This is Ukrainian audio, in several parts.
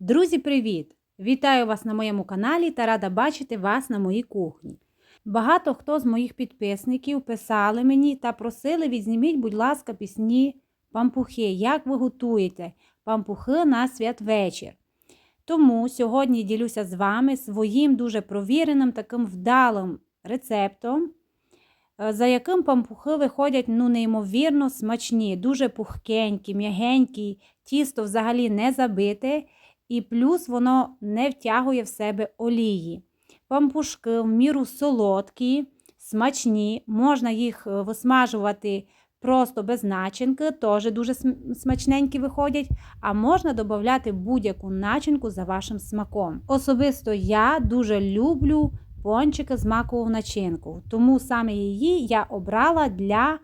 Друзі, привіт! Вітаю вас на моєму каналі та рада бачити вас на моїй кухні. Багато хто з моїх підписників писали мені та просили відзніміть, будь ласка, пісні пампухи, як ви готуєте пампухи на святвечір. Тому сьогодні ділюся з вами своїм дуже провіреним таким вдалим рецептом, е, за яким пампухи виходять ну, неймовірно смачні, дуже пухкенькі, м'ягенькі, тісто взагалі не забите, і плюс воно не втягує в себе олії. Пампушки в міру солодкі, смачні, можна їх е, висмажувати просто без начинки, теж дуже смачненькі виходять, а можна додати будь-яку начинку за вашим смаком. Особисто я дуже люблю пончики з маковою начинку, тому саме її я обрала для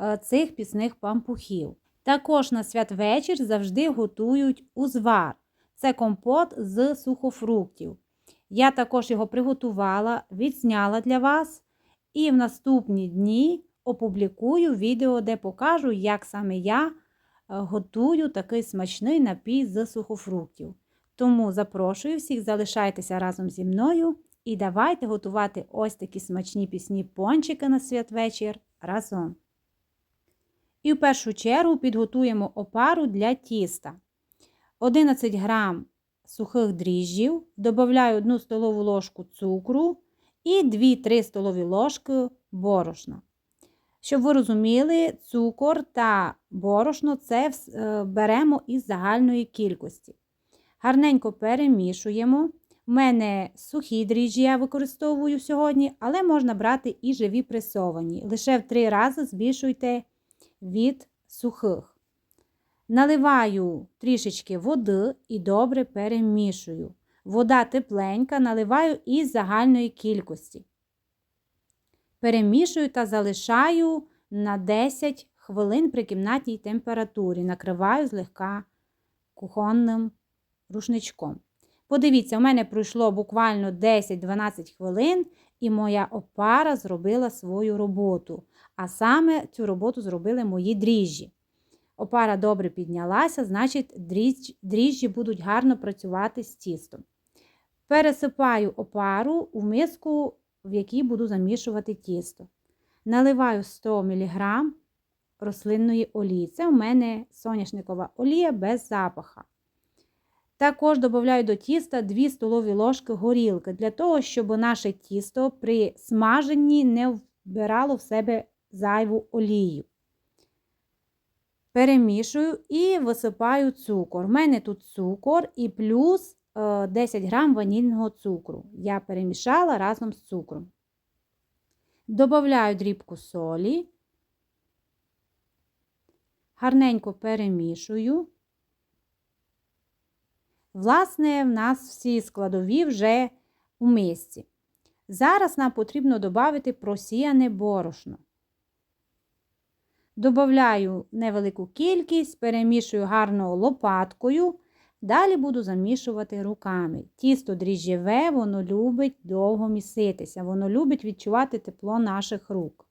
е, цих пісних пампухів. Також на святвечір завжди готують узвар. Це компот з сухофруктів. Я також його приготувала, відзняла для вас. І в наступні дні опублікую відео, де покажу, як саме я е, готую такий смачний напій з сухофруктів. Тому запрошую всіх, залишайтеся разом зі мною і давайте готувати ось такі смачні пісні пончики на святвечір разом. І в першу чергу підготуємо опару для тіста. 11 грам сухих дріжджів, додаю 1 столову ложку цукру і 2-3 столові ложки борошна. Щоб ви розуміли, цукор та борошно це е, беремо із загальної кількості. Гарненько перемішуємо. У мене сухі дріжджі я використовую сьогодні, але можна брати і живі пресовані. Лише в 3 рази збільшуйте від сухих. Наливаю трішечки води і добре перемішую. Вода тепленька, наливаю із загальної кількості. Перемішую та залишаю на 10 хвилин при кімнатній температурі. Накриваю злегка кухонним рушничком. Подивіться, у мене пройшло буквально 10-12 хвилин, і моя опара зробила свою роботу. А саме цю роботу зробили мої дріжджі. Опара добре піднялася, значить, дріжджі будуть гарно працювати з тістом. Пересипаю опару у миску, в якій буду замішувати тісто. Наливаю 100 мг рослинної олії. Це у мене соняшникова олія без запаха. Також додаю до тіста 2 столові ложки горілки, для того, щоб наше тісто при смаженні не вбирало в себе зайву олію. Перемішую і висипаю цукор. У мене тут цукор і плюс 10 е, грам ванільного цукру. Я перемішала разом з цукром. Добавляю дрібку солі, гарненько перемішую. Власне, в нас всі складові вже у мисці. Зараз нам потрібно додати просіяне борошно. Добавляю невелику кількість, перемішую гарно лопаткою. Далі буду замішувати руками. Тісто дріжджеве, воно любить довго міситися, воно любить відчувати тепло наших рук.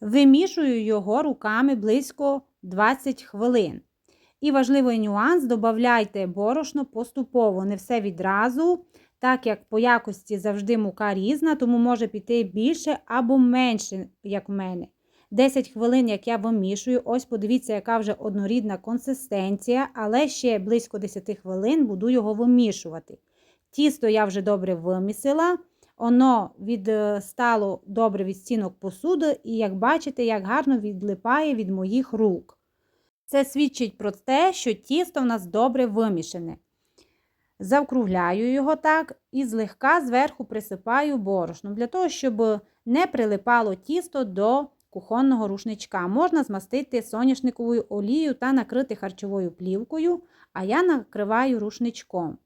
Вимішую його руками близько 20 хвилин. І важливий нюанс: додавайте борошно поступово, не все відразу, так як по якості завжди мука різна, тому може піти більше або менше, як в мене. 10 хвилин, як я вимішую, ось подивіться, яка вже однорідна консистенція, але ще близько 10 хвилин буду його вимішувати. Тісто я вже добре вимісила, воно відстало добре від стінок посуди, і, як бачите, як гарно відлипає від моїх рук. Це свідчить про те, що тісто в нас добре вимішане. Завкругляю його так і злегка зверху присипаю борошном, для того, щоб не прилипало тісто до кухонного рушничка. Можна змастити соняшниковою олією та накрити харчовою плівкою, а я накриваю рушничком.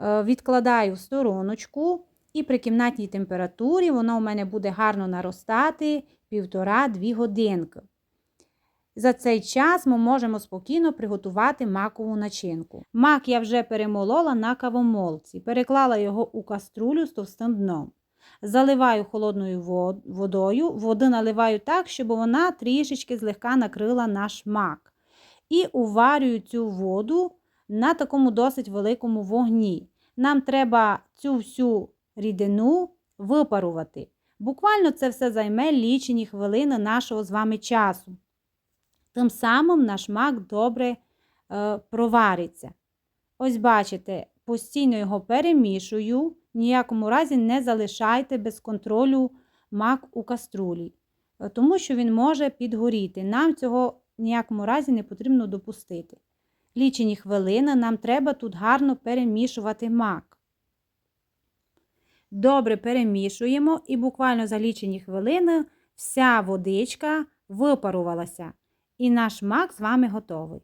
Е, відкладаю в стороночку, і при кімнатній температурі воно у мене буде гарно наростати 1,5-2 годинки. За цей час ми можемо спокійно приготувати макову начинку. Мак я вже перемолола на кавомолці, переклала його у каструлю з товстим дном. Заливаю холодною водою, воду наливаю так, щоб вона трішечки злегка накрила наш мак. І уварюю цю воду на такому досить великому вогні. Нам треба цю всю рідину випарувати. Буквально це все займе лічені хвилини нашого з вами часу. Тим самим наш мак добре е, провариться. Ось бачите, постійно його перемішую, ніякому разі не залишайте без контролю мак у каструлі, е, тому що він може підгоріти. Нам цього ніякому разі не потрібно допустити. Лічені хвилини нам треба тут гарно перемішувати мак. Добре перемішуємо і буквально за лічені хвилини вся водичка випарувалася. І наш мак з вами готовий.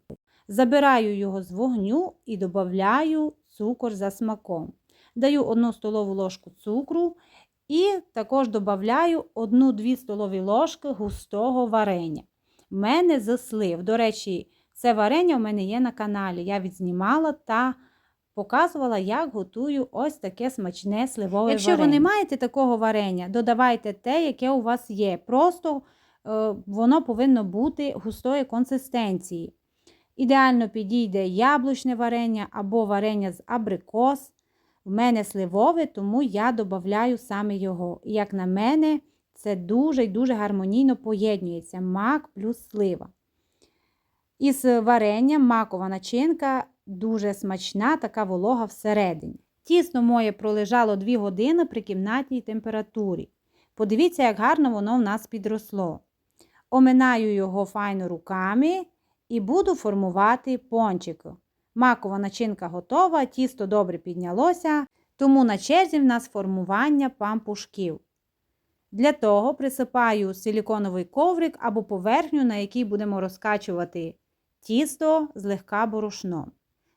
Забираю його з вогню і додаю цукор за смаком. Даю 1 столову ложку цукру і також додаю 1-2 столові ложки густого варення. У мене з слив. До речі, це варення у мене є на каналі. Я відзнімала та показувала, як готую ось таке смачне сливове Якщо ви не маєте такого варення, додавайте те, яке у вас є. Просто е, воно повинно бути густої консистенції. Ідеально підійде яблучне варення або варення з абрикос. В мене сливове, тому я додаю саме його. І як на мене, це дуже і дуже гармонійно поєднується мак плюс слива. Із варенням макова начинка дуже смачна, така волога всередині. Тісто моє пролежало 2 години при кімнатній температурі. Подивіться, як гарно воно в нас підросло. Оминаю його файно руками і буду формувати пончики. Макова начинка готова, тісто добре піднялося, тому на черзі в нас формування пампушків. Для того присипаю силіконовий коврик або поверхню, на якій будемо розкачувати тісто злегка борошном.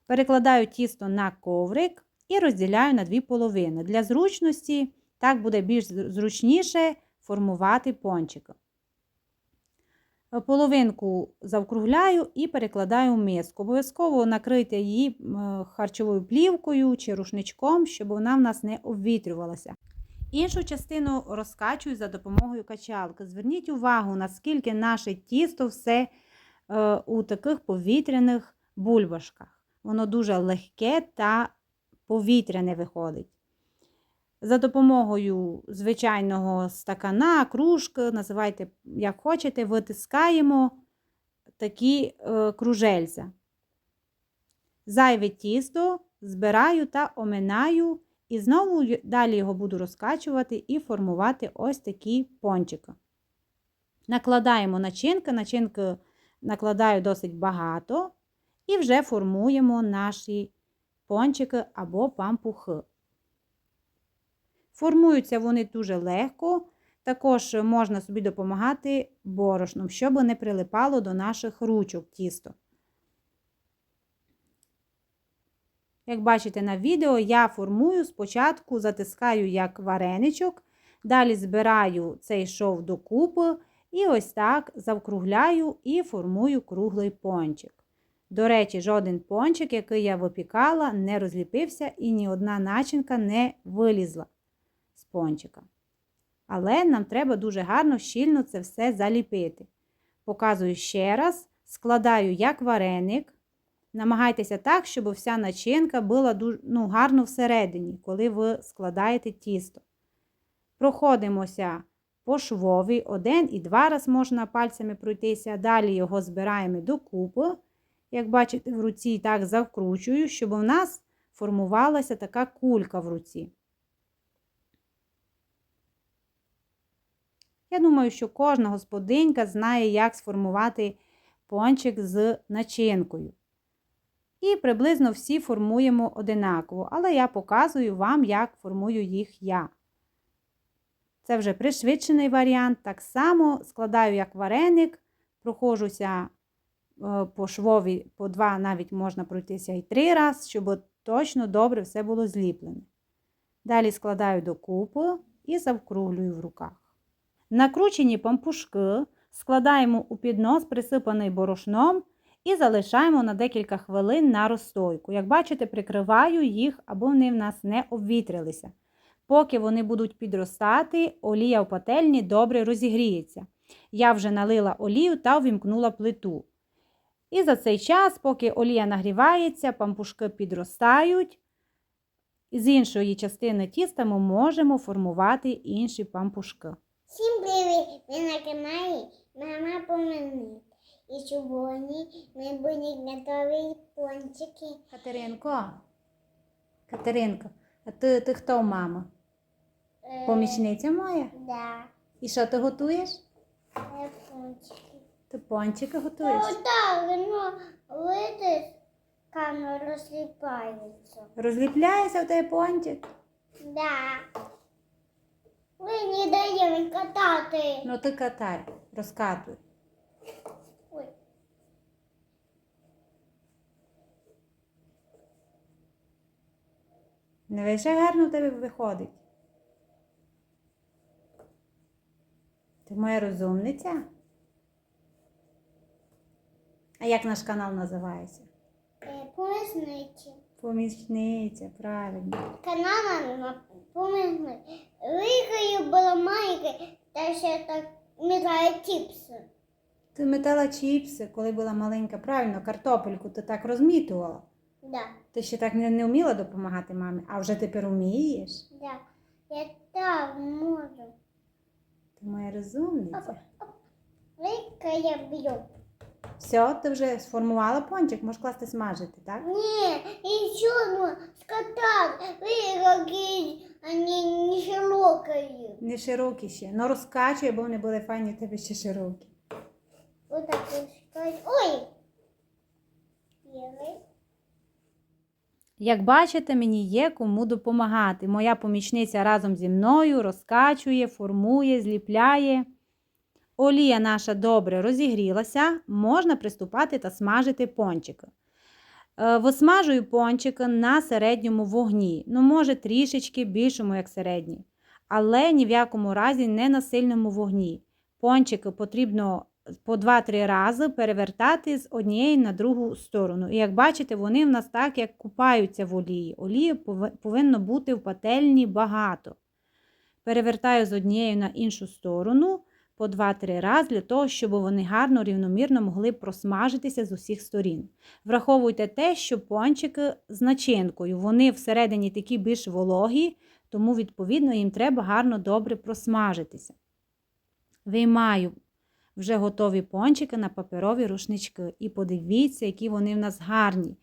Перекладаю тісто на коврик і розділяю на дві половини. Для зручності так буде більш зручніше формувати пончики. Половинку завкругляю і перекладаю в миску. Обов'язково накрийте її харчовою плівкою чи рушничком, щоб вона в нас не обвітрювалася. Іншу частину розкачую за допомогою качалки. Зверніть увагу, наскільки наше тісто все е, у таких повітряних бульбашках. Воно дуже легке та повітряне виходить. За допомогою звичайного стакана, кружки, називайте, як хочете, витискаємо такі е, кружельця. Зайве тісто збираю та оминаю, і знову далі його буду розкачувати і формувати ось такі пончики. Накладаємо начинки, начинки накладаю досить багато, і вже формуємо наші пончики або пампухи. Формуються вони дуже легко, також можна собі допомагати борошном, щоб не прилипало до наших ручок тісто. Як бачите на відео, я формую спочатку затискаю як вареничок, далі збираю цей шов докупи і ось так завкругляю і формую круглий пончик. До речі, жоден пончик, який я випікала, не розліпився і ні одна начинка не вилізла пончика. Але нам треба дуже гарно, щільно це все заліпити. Показую ще раз, складаю як вареник. Намагайтеся так, щоб вся начинка була ну, гарно всередині, коли ви складаєте тісто. Проходимося по швові, один і два раз можна пальцями пройтися, далі його збираємо докупи. Як бачите, в руці так завкручую, щоб у нас формувалася така кулька в руці. Я думаю, що кожна господинька знає, як сформувати пончик з начинкою. І приблизно всі формуємо одинаково, але я показую вам, як формую їх я. Це вже пришвидшений варіант. Так само складаю як вареник, проходжуся е, по швові по два, навіть можна пройтися і три рази, щоб точно добре все було зліплене. Далі складаю докупи і завкруглюю в руках. Накручені пампушки складаємо у піднос, присипаний борошном, і залишаємо на декілька хвилин на розстойку. Як бачите, прикриваю їх, аби вони в нас не обвітрилися. Поки вони будуть підростати, олія в пательні добре розігріється. Я вже налила олію та увімкнула плиту. І за цей час, поки олія нагрівається, пампушки підростають. З іншої частини тіста ми можемо формувати інші пампушки. Всім привіт! Ви на каналі Мама Поминить. І сьогодні ми будемо готувати пончики. Катеринко, Катеринко, а ти, ти хто мама? Е, Помічниця моя? Да, І що ти готуєш? е, пончики. Ти пончики готуєш? Ну так, ну, видиш, камера розліпається. Розліпляється в тебе пончик? Да. Ви не даємо катати. Ну ти катай, розкатуй. Ой. Не лише гарно тебе виходить. Ти моя розумниця? А як наш канал називається? Е, Помічниці. Помічниця, правильно. Канал на помічниці. Великою була маленька, та ще так мігає чіпси. Ти метала чіпси, коли була маленька, правильно, картопельку ти так розмітувала. Да, Ти ще так не, не вміла допомагати мамі, а вже тепер вмієш. да. Я так можу. Ти моя розумниця. Велика я б'ю. Все, ти вже сформувала пончик, можеш класти смажити, так? Не, еще ну, скатать. Вы какие, они не широкие. Не широкі ще. Ну розкачуй, бо вони були файні в тебе ще широкі. Вот так. Ой! Як бачите, мені є кому допомагати. Моя помічниця разом зі мною розкачує, формує, зліпляє. Олія наша добре розігрілася, можна приступати та смажити пончики. Е, Висмажую пончики на середньому вогні, ну, може, трішечки більшому, як середній, але ні в якому разі не на сильному вогні. Пончики потрібно по 2-3 рази перевертати з однієї на другу сторону. І як бачите, вони в нас так, як купаються в олії. Олії повинно бути в пательні багато. Перевертаю з однієї на іншу сторону по 2-3 рази для того, щоб вони гарно рівномірно могли просмажитися з усіх сторін. Враховуйте те, що пончики з начинкою, вони всередині такі більш вологі, тому, відповідно, їм треба гарно добре просмажитися. Виймаю вже готові пончики на паперові рушнички. І подивіться, які вони в нас гарні.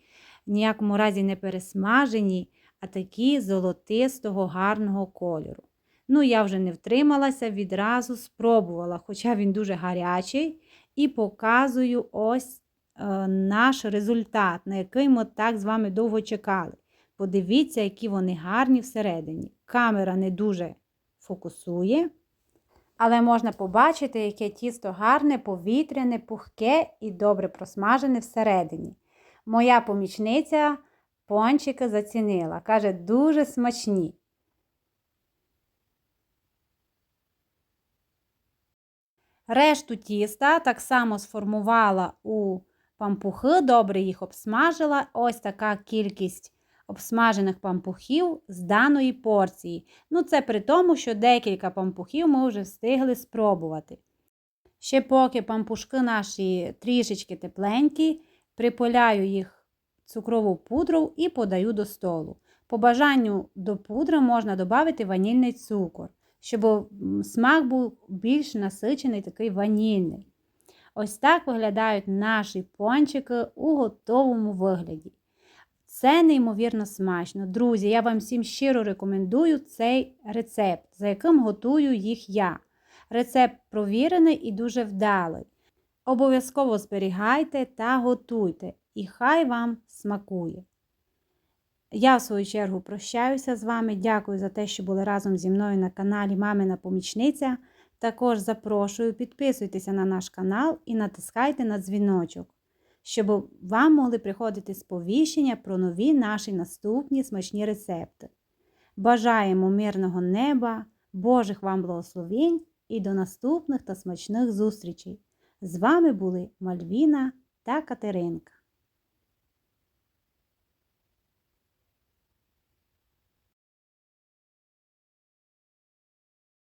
Ніякому разі не пересмажені, а такі золотистого гарного кольору. Ну, я вже не втрималася, відразу спробувала, хоча він дуже гарячий, і показую ось е, наш результат, на який ми так з вами довго чекали. Подивіться, які вони гарні всередині. Камера не дуже фокусує. Але можна побачити, яке тісто гарне, повітряне, пухке і добре просмажене всередині. Моя помічниця пончики зацінила. Каже, дуже смачні. Решту тіста так само сформувала у пампухи, добре їх обсмажила. Ось така кількість обсмажених пампухів з даної порції. Ну, це при тому, що декілька пампухів ми вже встигли спробувати. Ще поки пампушки наші трішечки тепленькі, припиляю їх цукрову пудру і подаю до столу. По бажанню до пудри можна додати ванільний цукор, щоб смак був більш насичений, такий ванільний. Ось так виглядають наші пончики у готовому вигляді. Це неймовірно смачно. Друзі, я вам всім щиро рекомендую цей рецепт, за яким готую їх я. Рецепт провірений і дуже вдалий. Обов'язково зберігайте та готуйте, і хай вам смакує. Я, в свою чергу, прощаюся з вами. Дякую за те, що були разом зі мною на каналі Мамина Помічниця. Також запрошую, підписуйтеся на наш канал і натискайте на дзвіночок, щоб вам могли приходити сповіщення про нові наші наступні смачні рецепти. Бажаємо мирного неба, Божих вам благословень і до наступних та смачних зустрічей! З вами були Мальвіна та Катеринка.